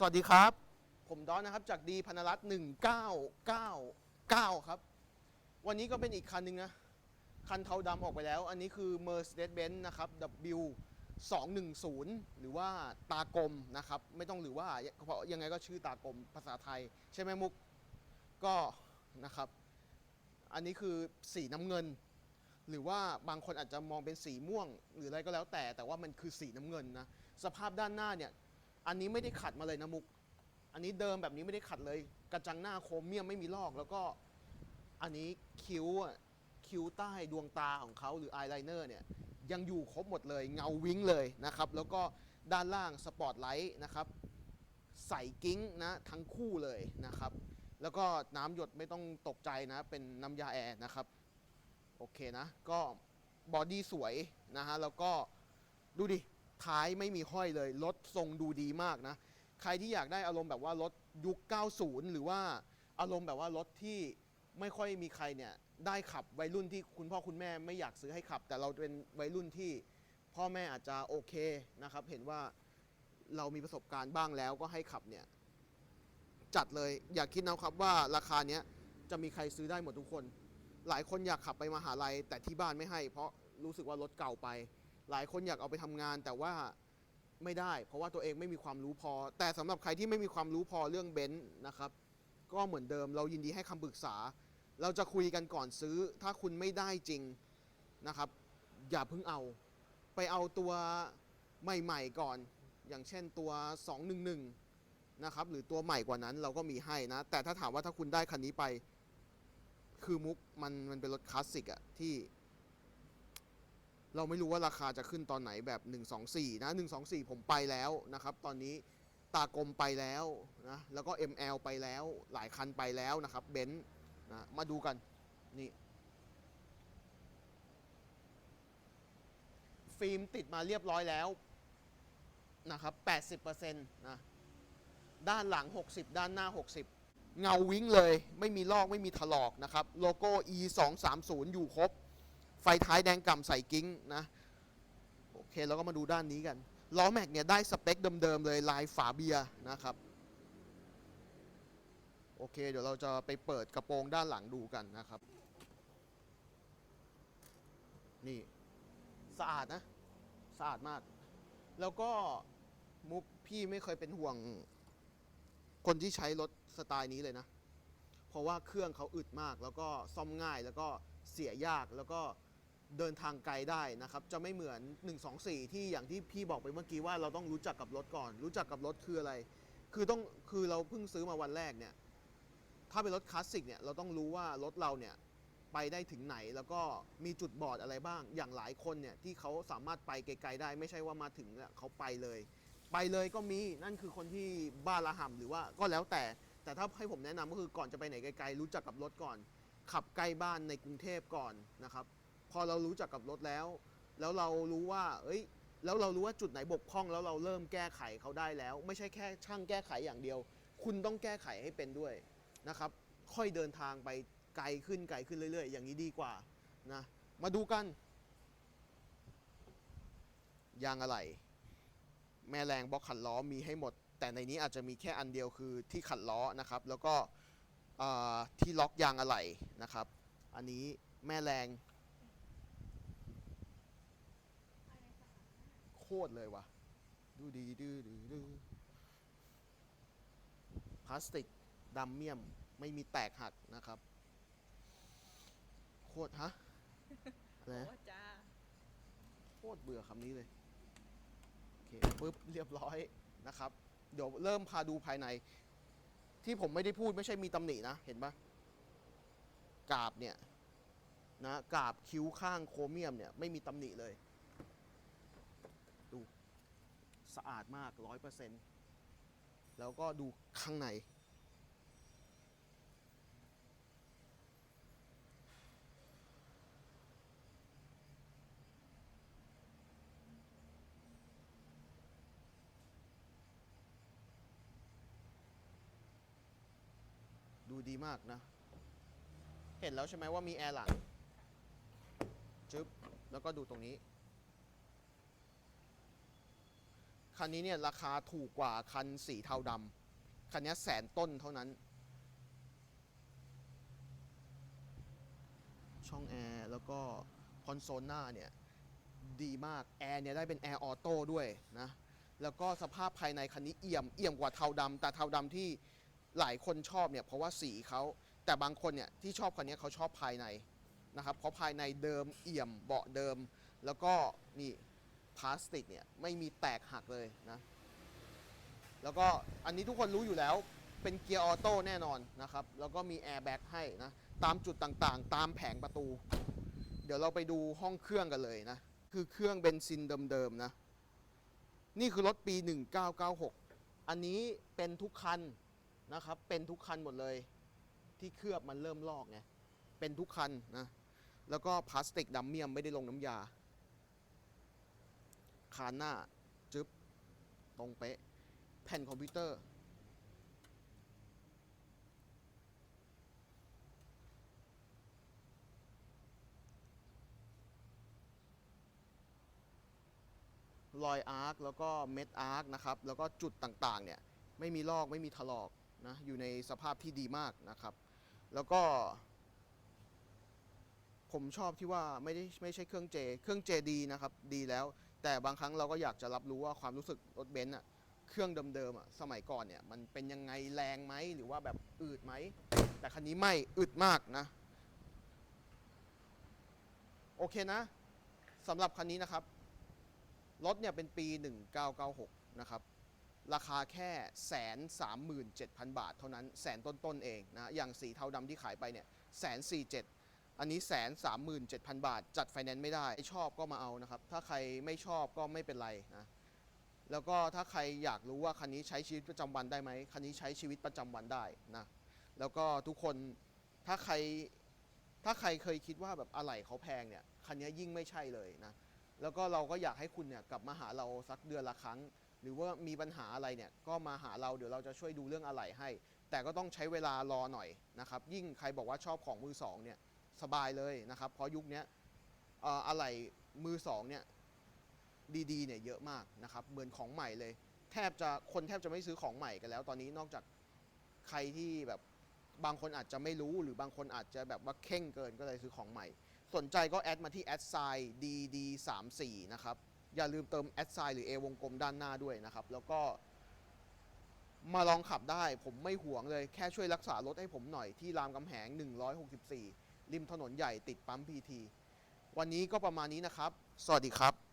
สวัสดีครับ ผมดอนนะครับจากดีพนรัตน์1999ครับ วันนี้ก็เป็นอีกคันหนึ่งนะ คันเทาดำออกไปแล้ว อันนี้คือ Mercedes-Benz นะครับ W 210 หรือว่าตากลมนะครับ ไม่ต้องหรือว่าเพราะยังไงก็ชื่อตากลมภาษาไทย ใช่ไหมมุก ก็นะครับ อันนี้คือสีน้ำเงิน หรือว่าบางคนอาจจะมองเป็นสีม่วง หรืออะไรก็แล้วแต่ แต่ว่ามันคือสีน้ำเงินนะ สภาพด้านหน้าเนี่ย อันนี้ไม่ได้ขัดมาเลยนะมุก อันนี้เดิมแบบนี้ไม่ได้ขัดเลย กระจังหน้าโครเมียมไม่มีลอก แล้วก็อันนี้คิ้วอะคิ้วใต้ดวงตาของเขาหรืออายไลเนอร์เนี่ยยังอยู่ครบหมดเลยเงาวิ้งเลยนะครับ แล้วก็ด้านล่างสปอตไลท์นะครับใส่กิ้งนะทั้งคู่เลยนะครับ แล้วก็น้ำหยดไม่ต้องตกใจนะเป็นน้ำยาแอร์นะครับโอเคนะ ก็บอดี้สวยนะฮะแล้วก็ดูดิ ท้ายไม่มีห้อยเลย รถทรงดูดีมากนะ ใครที่อยากได้อารมณ์แบบว่ารถยุค 90 หรือว่าอารมณ์แบบว่ารถที่ไม่ค่อยมีใครเนี่ยได้ขับวัยรุ่นที่คุณพ่อคุณแม่ไม่อยากซื้อให้ขับ แต่เราเป็นวัยรุ่นที่พ่อแม่อาจจะโอเคนะครับ เห็นว่าเรามีประสบการณ์บ้างแล้วก็ให้ขับเนี่ยจัดเลยอย่าคิดนะครับว่าราคาเนี้ยจะมีใครซื้อได้หมดทุกคน หลายคนอยากขับไปมหาลัยแต่ที่บ้านไม่ให้ เพราะรู้สึกว่ารถเก่าไป หลายคนอยากเอาไปทำงานแต่ว่าไม่ได้ เพราะว่าตัวเองไม่มีความรู้พอ แต่สำหรับใครที่ไม่มีความรู้พอเรื่องเบนซ์นะครับก็เหมือนเดิมเรายินดีให้คำปรึกษา เราจะคุยกันก่อนซื้อ ถ้าคุณไม่ได้จริงนะครับ อย่าเพิ่งเอา ไปเอาตัวใหม่ๆก่อน อย่างเช่นตัว 211 นะครับ หรือตัวใหม่กว่านั้นเราก็มีให้นะ แต่ถ้าถามว่าถ้าคุณได้คันนี้ไป คือมุกมันมันเป็นรถคลาสสิกอะที่ เราไม่รู้ว่าราคาจะขึ้นตอนไหนแบบ 124 นะ 124 ผมไปแล้วนะครับ ตอนนี้ตากลมไปแล้วนะ แล้วก็ ML ไปแล้ว หลายคันไปแล้วนะครับ เบนซ์นะ มาดูกัน นี่ฟิล์มติดมาเรียบร้อยแล้วนะครับ 80%นะ ด้านหลัง 60 ด้านหน้า 60 เงาวิ้งเลย ไม่มีลอก ไม่มีถลอกนะครับ โลโก้ E 2 3 0อยู่ครบ ไฟท้ายแดงกล่ำใส่กิ้งนะโอเคแล้วก็มาดูด้านนี้กันล้อแม็กเนี่ยได้สเปคเดิมๆเลยลายฝาเบียนะครับโอเค เดี๋ยวเราจะไปเปิดกระโปรงด้านหลังดูกันนะครับ นี่สะอาดนะ สะอาดมาก แล้วก็มุกพี่ไม่เคยเป็นห่วง คนที่ใช้รถสไตล์นี้เลยนะ เพราะว่าเครื่องเขาอึดมาก แล้วก็ซ่อมง่ายแล้วก็เสียยากแล้วก็ เดินทางไกลได้นะครับ จะไม่เหมือน 124 ที่อย่างที่พี่บอกไปเมื่อกี้ว่าเราต้องรู้จักกับรถก่อน รู้จักกับรถคืออะไร คือต้องคือเราเพิ่งซื้อมาวันแรกเนี่ย ถ้าเป็นรถคลาสสิกเนี่ยเราต้องรู้ว่ารถเราเนี่ยไปได้ถึงไหนแล้วก็มีจุดบอดอะไรบ้าง อย่างหลายคนเนี่ยที่เขาสามารถไปไกลๆได้ ไม่ใช่ว่ามาถึงเนี่ยเขาไปเลย ไปเลยก็มีนั่นคือคนที่บ้าระห่ำหรือว่าก็แล้วแต่ แต่ถ้าให้ผมแนะนำก็คือก่อนจะไปไหนไกลๆรู้จักกับรถก่อน ขับใกล้บ้านในกรุงเทพก่อนนะครับ พอเรารู้จักกับรถแล้ว แล้วเรารู้ว่า เอ้ย แล้วเรารู้ว่าจุดไหนบกพร่อง แล้วเราเริ่มแก้ไขเขาได้แล้ว ไม่ใช่แค่ช่างแก้ไขอย่างเดียว คุณต้องแก้ไขให้เป็นด้วยนะครับ ค่อยเดินทางไปไกลขึ้นไกลขึ้นเรื่อย ๆ อย่างนี้ดีกว่านะมาดูกัน ยางอะไร แม่แรงบล็อกขัดล้อมีให้หมด แต่ในนี้อาจจะมีแค่อันเดียวคือที่ขัดล้อนะครับ แล้วก็ที่ล็อกยางอะไหล่นะครับ อันนี้แม่แรง โคตรเลยวะดูดีดูดูดูพลาสติกดำเมี่ยมไม่มีแตกหักนะครับ โคตรฮะอะไรนะ โอ้จ้าโคตรเบื่อคำนี้เลย โอเคปุ๊บเรียบร้อยนะครับ เดี๋ยวเริ่มพาดูภายใน ที่ผมไม่ได้พูดไม่ใช่มีตำหนินะ เห็นปะกาบเนี่ยนะกาบคิ้วข้างโครเมียมเนี่ย ไม่มีตำหนิเลย ดู สะอาดมากร้อยเปอร์เซ็นต์แล้วก็ดูข้างใน ดูดีมากนะ เห็นแล้วใช่ไหมว่ามีแอร์หลังจึ๊บ แล้วก็ดูตรงนี้ คันนี้เนี่ยราคาถูกกว่าคันสีเทาดำคันนี้แสนต้นเท่านั้น ช่องแอร์แล้วก็คอนโซลหน้าเนี่ยดีมากแอร์เนี่ยได้เป็นแอร์ออโต้ด้วยนะแล้วก็สภาพภายในคันนี้เอี่ยมเอี่ยมกว่าเทาดำแต่เทาดำที่หลายคนชอบเนี่ยเพราะว่าสีเขาแต่บางคนเนี่ยที่ชอบคันนี้เขาชอบภายในนะครับเพราะภายในเดิมเอี่ยมเบาะเดิม แล้วก็นี่ พลาสติกเนี่ยไม่มีแตกหักเลยนะ แล้วก็อันนี้ทุกคนรู้อยู่แล้วเป็นเกียร์ออโต้แน่นอนนะครับ แล้วก็มีแอร์แบ็กให้นะ ตามจุดต่างๆ ตามแผงประตู เดี๋ยวเราไปดูห้องเครื่องกันเลยนะ คือเครื่องเบนซินเดิมๆนะ นี่คือรถปี 1996 อันนี้เป็นทุกคันนะครับ เป็นทุกคันหมดเลย ที่เคลือบมันเริ่มลอกไง เป็นทุกคันนะ แล้วก็พลาสติกดัมเมียมไม่ได้ลงน้ำยา คานหน้า จึ๊บ ตรงเป๊ะ แผ่นคอมพิวเตอร์ รอยอาร์ค แล้วก็เม็ดอาร์คนะครับ แล้วก็จุดต่างๆ เนี่ย ไม่มีลอกไม่มีถลอกนะ อยู่ในสภาพที่ดีมากนะครับ แล้วก็ ผมชอบที่ว่าไม่ได้ไม่ใช่เครื่องเจ เครื่องเจดีนะครับ ดีแล้ว แต่บางครั้งเราก็อยากจะรับรู้ว่าความรู้สึกรถเบนซ์อะเครื่องเดิมๆอะสมัยก่อนเนี่ยมันเป็นยังไงแรงไหมหรือว่าแบบอืดไหม แต่คันนี้ไม่อึดมากนะ โอเคนะสำหรับคันนี้นะครับ รถเนี่ยเป็นปี 1996 นะครับ ราคาแค่แสนสามหมื่นเจ็ดพันบาทเท่านั้นแสนต้นๆเองนะ อย่างสีเทาดำที่ขายไปเนี่ยแสนสี่เจ็ด อันนี้แสนสามหมื่นเจ็ดพันบาท จัดไฟแนนซ์ไม่ได้ชอบก็มาเอานะครับ ถ้าใครไม่ชอบก็ไม่เป็นไรนะแล้วก็ถ้าใครอยากรู้ว่าคันนี้ใช้ชีวิตประจำวันได้ไหมคันนี้ใช้ชีวิตประจำวันได้นะแล้วก็ทุกคนถ้าใครถ้าใครเคยคิดว่าแบบอะไหล่เขาแพงเนี่ยคันนี้ยิ่งไม่ใช่เลยนะแล้วก็เราก็อยากให้คุณเนี่ยกลับมาหาเราสักเดือนละครั้ง หรือว่ามีปัญหาอะไรเนี่ยก็มาหาเราเดี๋ยวเราจะช่วยดูเรื่องอะไหล่ให้ แต่ก็ต้องใช้เวลารอหน่อยนะครับยิ่งใครบอกว่าชอบของมือสองเนี่ย สบายเลยนะครับเพราะยุคนี้อะไหล่มือสองเนี่ยดีๆเนี่ยเยอะมากนะครับเหมือนของใหม่เลย แทบจะคนแทบจะไม่ซื้อของใหม่กันแล้ว ตอนนี้นอกจากใครที่แบบบางคนอาจจะไม่รู้หรือบางคนอาจจะแบบว่าเข่งเกินก็เลยซื้อของใหม่ สนใจก็แอดมาที่แอดไซน์ dd34 นะครับอย่าลืมเติมแอดไซน์หรือ A วงกลมด้านหน้าด้วยนะครับ แล้วก็มาลองขับได้ผมไม่ห่วงเลยแค่ช่วยรักษารถให้ผมหน่อยที่รามคำแหง 164 ริมถนนใหญ่ติดปั๊มพีทีวันนี้ก็ประมาณนี้นะครับ สวัสดีครับ